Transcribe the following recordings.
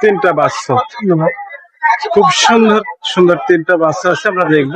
তিনটা বাচ্চা খুব সুন্দর সুন্দর তিনটা বাচ্চা আছে আমরা দেখব।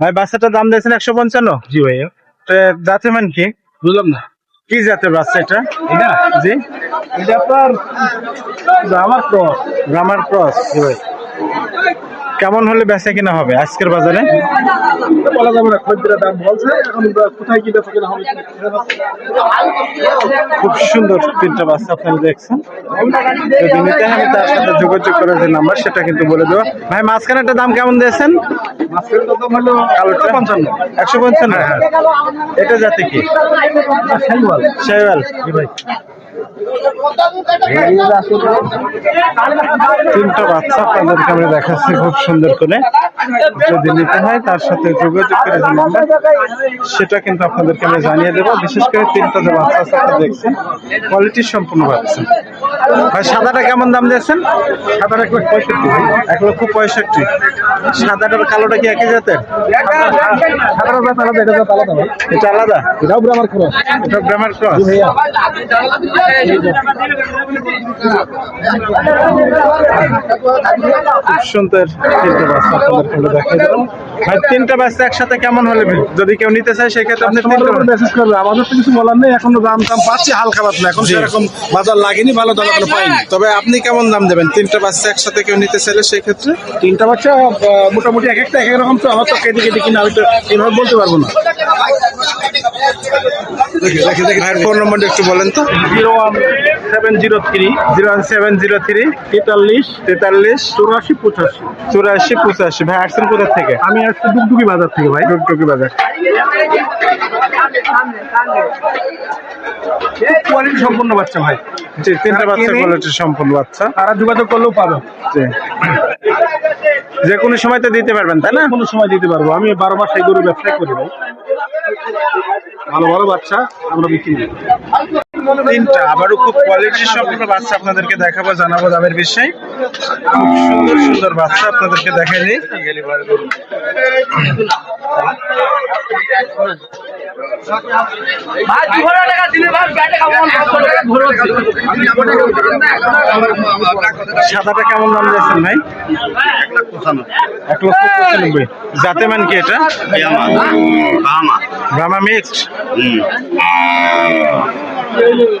ভাই বাচ্চাটার দাম দিয়েছেন একশো পঞ্চান্ন? জি ভাইয়া। জাতে মান কি? বুঝলাম না। কি জাতের বাচ্চা এটা? এটা? জি। এটা আপনার আমার তো গ্রামার ক্রস কেমন হলে বেচা কিনা হবে আজকের বাজারে? বলা যাবে না খদ্দের দাম বলছে এখন কোথায় কি বেচা কিনা হবে খুব সুন্দর তিনটা বাচ্চা আপনারা দেখছেন। যদি নিতে হয় আমি তার সাথে যোগাযোগ করার যে নাম্বার সেটা কিন্তু বলে দেবো। ভাই মাঝখানে একটা দাম কেমন দিয়েছেন? কালোটা। পঞ্চান্ন। একশো পঞ্চান্ন? এটা জাতি কি? সাইওয়াল ভাই। তিনটা বাচ্চা আপনাদেরকে আমি দেখাচ্ছি খুব সুন্দর করে। যদি নিতে হয়, তার সাথে যোগাযোগ করে যে নাম্বার সেটা কিন্তু আপনাদেরকে আমি জানিয়ে দেবো। বিশেষ করে তিনটা যে বাচ্চা আছে দেখছেন কোয়ালিটি সম্পূর্ণ বাচ্চা। সাদাটা কেমন দাম দিয়েছেন? সাদাটা এক লাখ পঁয়ষট্টি এক লক্ষ পঁয়ষট্টি। সাদাটার কালোটা কি একই জাতের? এটা আলাদা এটাও গ্রামের ক্রস খুব সুন্দর তিনটা বাচ্চা আপনাদেরকে আমরা দেখাই দিলাম। ভাই তিনটা বাচ্চা একসাথে কেমন হলে যদি কেউ নিতে চায় সেক্ষেত্রে আপনি মেসেজ করবে। আমাদের তো কিছু বলার নেই এখনও দাম দাম পাচ্ছি হালকা পাতলা এখন। সেরকম বাজার লাগেনি ভালো দাম এখনও পাইনি। তবে আপনি কেমন দাম দেবেন? তিনটা বাচ্চা একসাথে কেউ নিতে চাইলে সেই ক্ষেত্রে তিনটা বাচ্চা মোটামুটি এক একটা এক এক রকম তো আমার তো কেটে কেটে কিনা আমি তো এভাবে বলতে পারব না। দেখি দেখি ভাইয়ের ফোন নম্বরটা একটু বলেন তো। Zero one seven zero three zero seven zero three তেতাল্লিশ তেতাল্লিশ চৌরাশি পঁচাশি চুরাশি পঁচাশি ভাই আসছেন কোথা থেকে আমি আসছি ডুগডুগি বাজার থেকে ভাই টুকটুকি বাজার কোয়ালিটি সম্পূর্ণ বাচ্চা ভাই জি তিনটা বাচ্চা কোয়ালিটি সম্পূর্ণ বাচ্চা তারা যোগাযোগ করলেও পাবে জি যে কোনো সময় তো দিতে পারবেন তাই না কোনো সময় দিতে পারব আমি বারো মাস এই গরু ব্যবসা করি ভাই ভালো ভালো বাচ্চা আমরা বিক্রি করি তিনটা। আবারও খুব কোয়ালিটি সম্পূর্ণ বাচ্চা আপনাদেরকে দেখাবো জানাব দামের বিষয়। খুব সুন্দর সুন্দর বাচ্চা আপনাদেরকে দেখাই দিই সাদাটা কেমন দাম দিয়েছেন ভাই? এক লক্ষ পঁচানব্বই। জাতে মান কি এটা? ব্রাহ্মা মিক্সড? ele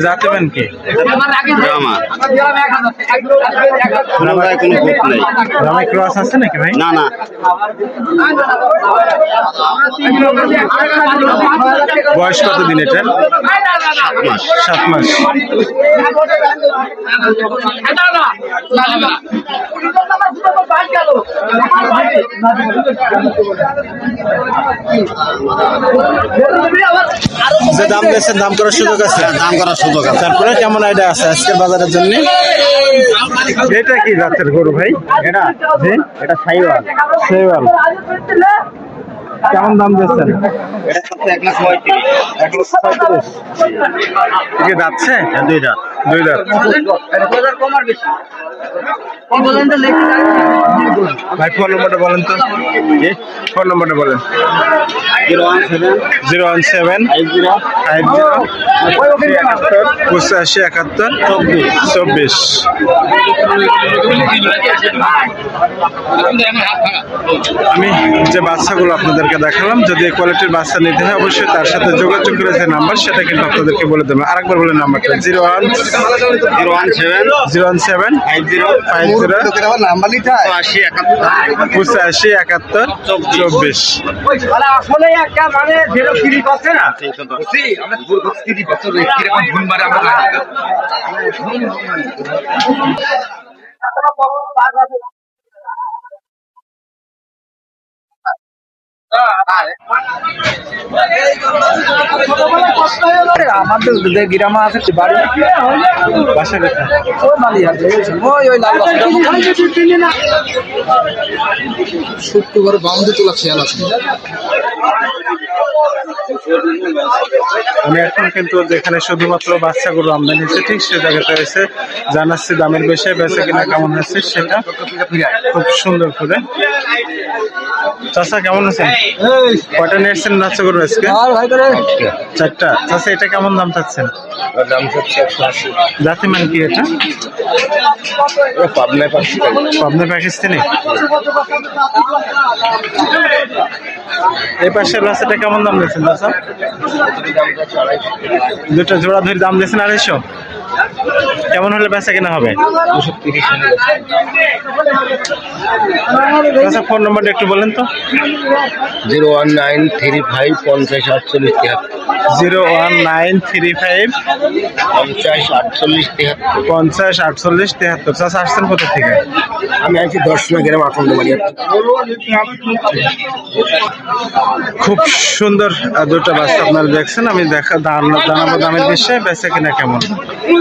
জাতে মান কি? কোনো নেই। ক্রস আছে নাকি ভাই? না না। বয়স কত দিন এটা? সাত মাস। যে দাম দিয়েছেন দাম করার সুযোগ আছে? দাম করার সুযোগ আছে তারপরে কেমন আইডিয়া আছে আজকের বাজারের জন্য? এটা কি জাতের গরু ভাই? এটা? জি। এটা সাইওয়াল। সাইওয়াল। কেমন দাম দিচ্ছেন? এক লাখ পঁয়ত্রিশ। এক লাখ পঁয়ত্রিশ। যাচ্ছে? দুই রাত দুই দাঁত ভাই ফোন নম্বরটা বলেন তো। ফোন নম্বরটা বলেন। Zero one seven five zero. পঁচাশি একাত্তর চব্বিশ। চব্বিশ আমি যে বাচ্চাগুলো আপনাদেরকে দেখালাম যদি এই কোয়ালিটির বাচ্চা নিতে হয় অবশ্যই তার সাথে যোগাযোগ করে যে নাম্বার সেটা কিন্তু আপনাদেরকে বলে দেবেন আরেকবার বলে নাম্বারটা zero one zero one seven zero one seven five zero five zero number নিতে আশি একাত্তর পঁচাশি একাত্তর চব্বিশ। আসলে একটা মানে যেটা ফ্রি করছে না। আমরা আমাদের গ্রামে আছে বাড়ি বাসা কোথায় বাম তোলা খেয়াল আছে আমি এখন কিন্তু যেখানে শুধুমাত্র বাচ্চা গরু আমদানি হচ্ছে, ঠিক সে জায়গাটা এসে জানাচ্ছি দামের বিষয়ে, বেচে কিনা কেমন হচ্ছে সেটা খুব সুন্দর করে। চাষা কেমন আছেন? কটা নিয়ে এসছেন গরু আজকে? আর ভাই করে। চারটা। চাষা এটা কেমন দাম চাচ্ছেন? জাতি মান কি এটা? পাবনা পাকিস্তানি। এই পাশের বাচ্চাটা কেমন দাম দিয়েছেন চাষা দুটো জোড়া ধরে দাম দিয়েছেন আড়াইশো? কেমন হলে বেচা কেনা হবে? আচ্ছা ফোন নাম্বারটা একটু বলেন তো। Zero one nine three five পঞ্চাশ আটচল্লিশ তিয়াত্তর। Zero one nine three five পঞ্চাশ আটচল্লিশ তিয়াত্তর। পঞ্চাশ আটচল্লিশ তেহাত্তর চাষ আসছেন কোথা থেকে? আমি আছি দর্শনা গ্রাম আখন্দ বাড়ি খুব সুন্দর দুটো বাচ্চা আপনারা দেখছেন। আমি দেখা দাম- জানাব দামের বিষয়ে বেচে কিনা কেমন?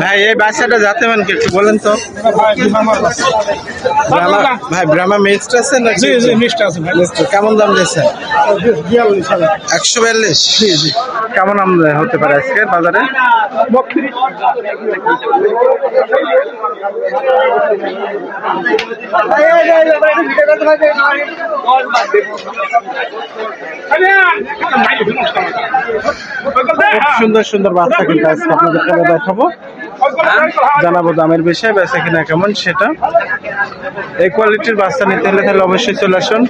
ভাই এই বাচ্চাটা যাতে মান কি একটু বলেন তো। ভাই ব্রাহ্মা মিক্সড আছে না জি জি মিষ্টি আছে কেমন দাম দিয়েছে একশো বিয়াল্লিশ? কেমন দাম হতে পারে আজকে বাজারে? খুব সুন্দর সুন্দর বাচ্চা কিন্তু আজকে দেখাবো? জানাব দামের বিষয়ে বেচা কিনা কেমন সেটা। এই কোয়ালিটির বাচ্চা নিতে হলে তাহলে অবশ্যই চলে আসুন।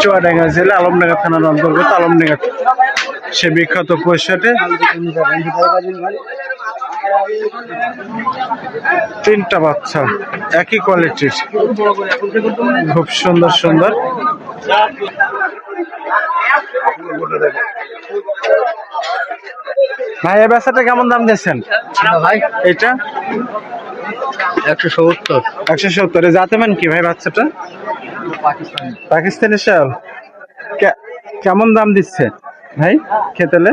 চুয়াডাঙ্গা জেলা, আলমডাঙ্গা থানার অন্তর্গত আলমডাঙ্গা। সে বিখ্যাত পয়সাটে তিনটা বাচ্চা, একই কোয়ালিটির খুব সুন্দর সুন্দর। ভাই এই বাচ্চাটা কেমন দাম দিয়েছেন? ভাই এটা একশো সত্তর। একশো সত্তর যাতে মান কি ভাই বাচ্চাটা? পাকিস্তানি। শাল। কেমন দাম দিচ্ছে ভাই খেতেলে?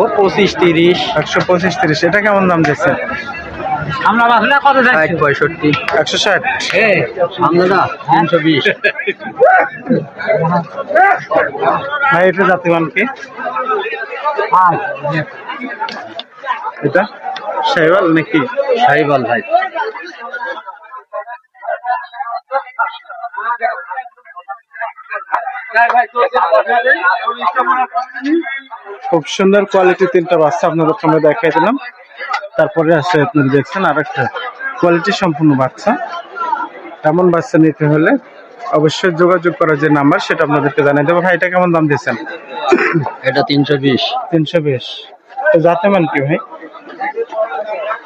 ও পঁচিশ তিরিশ। একশো পঁচিশ তিরিশ এটা কেমন দাম দিচ্ছে? আমরা বাসনা কত যাচ্ছি? পঁয়ষট্টি। একশো ষাট। আমরা তিনশো বিশ। ভাই এটা জাতিমান কি? এটা? শাইওয়াল নাকি? সাইবাল ভাই। খুব সুন্দর কোয়ালিটি তিনটা বাচ্চা আপনাদের সামনে দেখাই দিলাম। তারপরে আছে আপনারা দেখছেন আর একটা কোয়ালিটি সম্পূর্ণ বাচ্চা। এমন বাচ্চা নিতে হলে অবশ্যই যোগাযোগ করার যে নাম্বার সেটা আপনাদেরকে জানিয়ে দেবো। ভাই এটা কেমন দাম দিয়েছেন? এটা তিনশো বিশ। তিনশো বিশ। জাতে মান কি ভাই?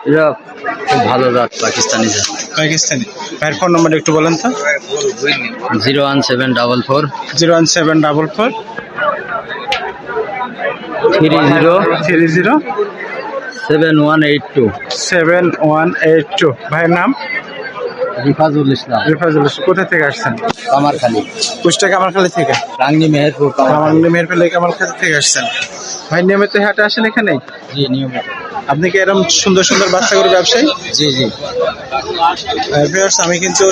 এটা খুব ভালো জাত পাকিস্তানি জাত। পাকিস্তানি। ভাইয়ের ফোন নাম্বার একটু বলেন তো। Zero one seven double four. Zero one seven double four. Three zero. Three zero. Seven one eight two seven one eight two ভাইয়ের নাম? রিফাজুল ইসলাম। রিফাজুল ইসলাম। কোথা থেকে আসছেন? কামারখালী। কুষ্টা কামারখালী থেকে? রাঙ্গি মেহেরপুর কামারখালী। মেহেরখালী কামারখালী থেকে আসছেন। ভাই নিয়মিত হাটে আসেন এখানে? জি নিয়মিত। আপনি কি এরকম সুন্দর সুন্দর বাচ্চা করে ব্যবসায়ী? জি জি। আমি কিন্তু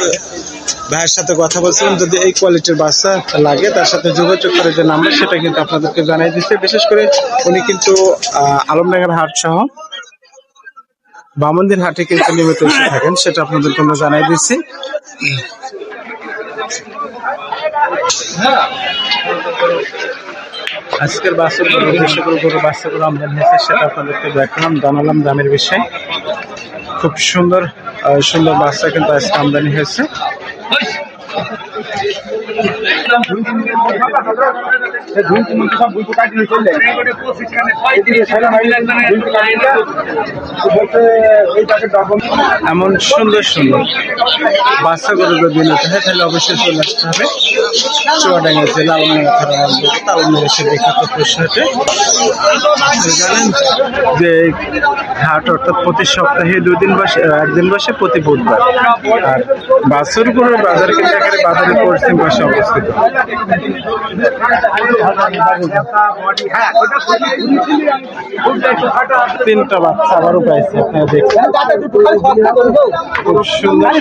ভাইয়ের সাথে কথা বলছিলাম, যদি এই কোয়ালিটির বাচ্চা লাগে, তার সাথে যোগাযোগ করে যে নাম্বার সেটা কিন্তু আপনাদেরকে জানিয়ে দিচ্ছে। বিশেষ করে উনি কিন্তু আলমডাঙ্গার হাট সহ বামন্দির হাটে কিন্তু নিয়মিত এসে থাকেন, সেটা আপনাদেরকে আমরা জানিয়ে দিচ্ছি। আজকের বাচ্চাগুলো যে গরু, বাচ্চাগুলো আমদানি হয়েছে সেটা আপনাদেরকে দেখালাম, জানালাম দামের বিষয়ে। খুব সুন্দর সুন্দর বাচ্চা কিন্তু আজকে আমদানি হয়েছে। হয়। এমন সুন্দর সুন্দর বাচ্চা গরু যদি নিতে হয়, তাহলে অবশ্যই চলে আসতে হবে। চুয়াডাঙ্গা জেলা তাউন এসে বিখ্যাত প্রশ্নতে জানেন যে হাট অর্থাৎ প্রতি সপ্তাহে দুদিন বসে, একদিন বসে প্রতি বুধবার। আর বাছুরগুলোর বাজার কিন্তু এখানে বাজারের পশ্চিম পাশে তিনটা বাচ্চা আবারও পাইছে আপনারা দেখছেন। খুব সুন্দর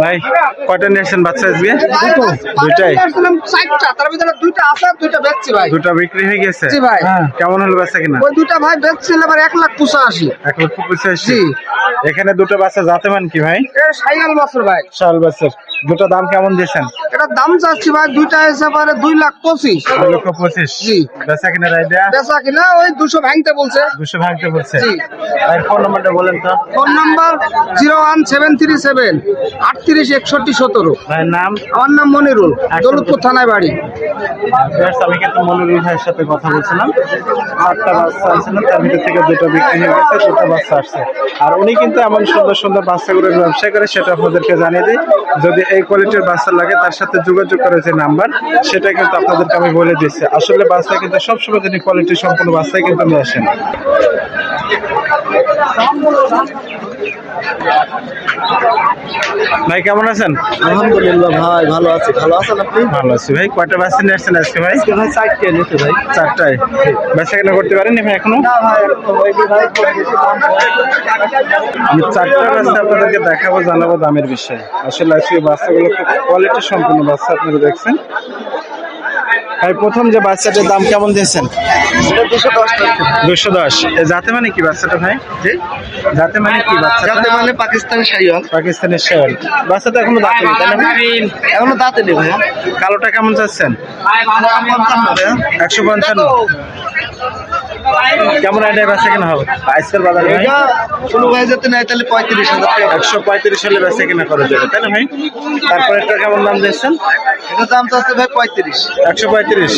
ভাই কয়টা নিয়েছেন বাচ্চা আজকে? দুইটাই। চারটা তার ভিতরে দুইটা আছে দুইটা বেচছি ভাই। দুইটা বিক্রি হয়ে গেছে? জি ভাই। কেমন হলো বাচ্চা কিনা? ওই দুইটা ভাই বেচছিল এবার এক লাখ পঁচাশি। এক লাখ পঁচাশি। এখানে দুটো বাচ্চা যাতে মান কি ভাই? এ সাইয়াল ভাই। শাল বাচ্চার দুটো দাম কেমন দিয়েছেন? এটা দাম চাচ্ছি ভাই দুইটা এসে পারে দুই লাখ পঁচিশ। দুই লক্ষ পঁচিশ। জি। বেচা কিনা রায় দেয়া? বেচা কিনা ওই দুশো ভাঙতে বলছে। দুশো ভাঙতে বলছে। জি। আর ফোন নাম্বারটা বলেন তো। Phone number zero one seven three seven আটত্রিশ একষট্টি সতেরো। ভাইয়ের নাম? আমার নাম মনিরুল দৌলতপুর থানায় বাড়ি। আমি কিন্তু মনিরুল ভাইয়ের সাথে কথা বলছিলাম। আটটা বাচ্চা আনছিলেন তার ভিতর থেকে দুটো বিক্রি হয়ে গেছে দুটো বাচ্চা আসছে। আর উনি কিন্তু এমন সুন্দর সুন্দর বাচ্চাগুলোর ব্যবসা করে সেটা আপনাদেরকে জানিয়ে দিই। যদি এই কোয়ালিটির বাচ্চা লাগে, তার সাথে যোগাযোগ করে যে নাম্বার সেটা কিন্তু আপনাদেরকে আমি বলে দিচ্ছি আসলে বাচ্চা কিন্তু সবসময় তিনি কোয়ালিটি সম্পূর্ণ বাচ্চাই কিন্তু নিয়ে আসেন ভাই কেমন আছেন? আলহামদুলিল্লাহ ভাই ভালো আছি। ভালো আছেন আপনি? ভালো আছি ভাই। কয়টা বাচ্চা নিয়ে আসছেন আজকে ভাই? ভাই চারটে নিতে ভাই। চারটায়। বেচা কেনা করতে পারেননি ভাই এখনও? আমি চারটা বাচ্চা আপনাদেরকে দেখাবো জানাব দামের বিষয়ে। আসলে আজকে বাচ্চাগুলো খুব কোয়ালিটি সম্পূর্ণ বাচ্চা আপনারা দেখছেন। ভাই প্রথম যে বাচ্চাটার দাম কেমন দিয়েছেন? দুশো দশ এ জাতে মানে কি বাচ্চাটা ভাই? যাতে মানে কি বাচ্চা যাতে মানে পাকিস্তানি শাহিওয়াল পাকিস্তানের শেয়ার বাচ্চাটা এখনও দাঁতে নেই তাই না ভাই? এখনও দাঁতে নেই ভাইয়া। কালোটা কেমন চাচ্ছেন? একশো পঞ্চান্ন। কেমন আইডিয়া বেচা কেনা হবে? আজকের বাজারে ভাই? এটা কোনো ভাই যাতে নেয় তাহলে পঁয়ত্রিশ হাজার টাকা। একশো পঁয়ত্রিশ হলে বেচা কেনা করা যাবে তাই না ভাই? তারপরে একটা কেমন দাম দিয়েছেন? এটা দাম চাচ্ছে ভাই পঁয়ত্রিশ। একশো পঁয়ত্রিশ।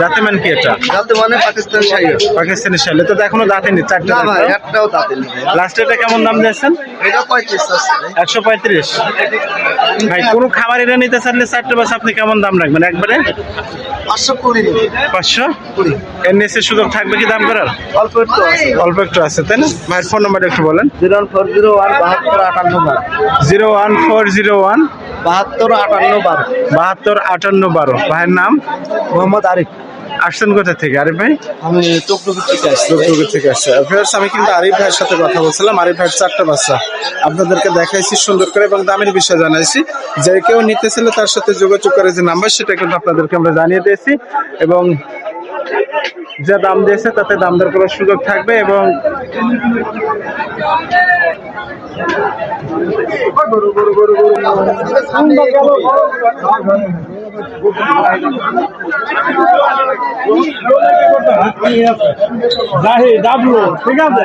জাতে মান কি এটা? যাতে মানে পাকিস্তানি শাহিওয়াল পাকিস্তানি শালে তো এখনও দাঁতে নি চারটে না ভাই একটাও দাঁতে ভাইয়া লাস্ট এটা কেমন দাম দিয়েছেন? এটা পঁয়ত্রিশ একশো পঁয়ত্রিশ। ভাই কোনো খাবারেরা নিতে চাইলে চারটে বাস আপনি কেমন দাম রাখবেন? একবারে? পাঁচশো কুড়ি। পাঁচশো? কুড়ি। এর নিচে সুযোগ থাকবে কি দাম করার? অল্প একটু আছে। অল্প একটু আছে তাই না? ভাইয়ের ফোন নাম্বারটা একটু বলেন। Zero one four zero one বাহাত্তর আটান্ন বারো। Zero one four zero one বাহাত্তর আটান্ন বারো। বাহাত্তর আটান্ন বারো। ভাইয়ের নাম? মোহাম্মদ আরিফ। আসছেন কোথা থেকে? আরিফ ভাই? আমি টুকটুকি থেকে আসছি। লোকটুকু থেকে আসছে। ভিউয়ার্স আমি কিন্তু আরিফ ভাইয়ের সাথে কথা বলছিলাম। আরিফ ভাইয়ের চারটা বাচ্চা। আপনাদেরকে দেখাইছি সুন্দর করে এবং দামের বিষয় জানাইছি। যে কেউ নিতে ছিল তার সাথে যোগাযোগ করে যে নাম্বার সেটা কিন্তু আপনাদেরকে আমরা জানিয়ে দিয়েছি। এবং যা দাম দিয়েছে তাতে দাম দর করার সুযোগ থাকবে এবং ঠিক আছে?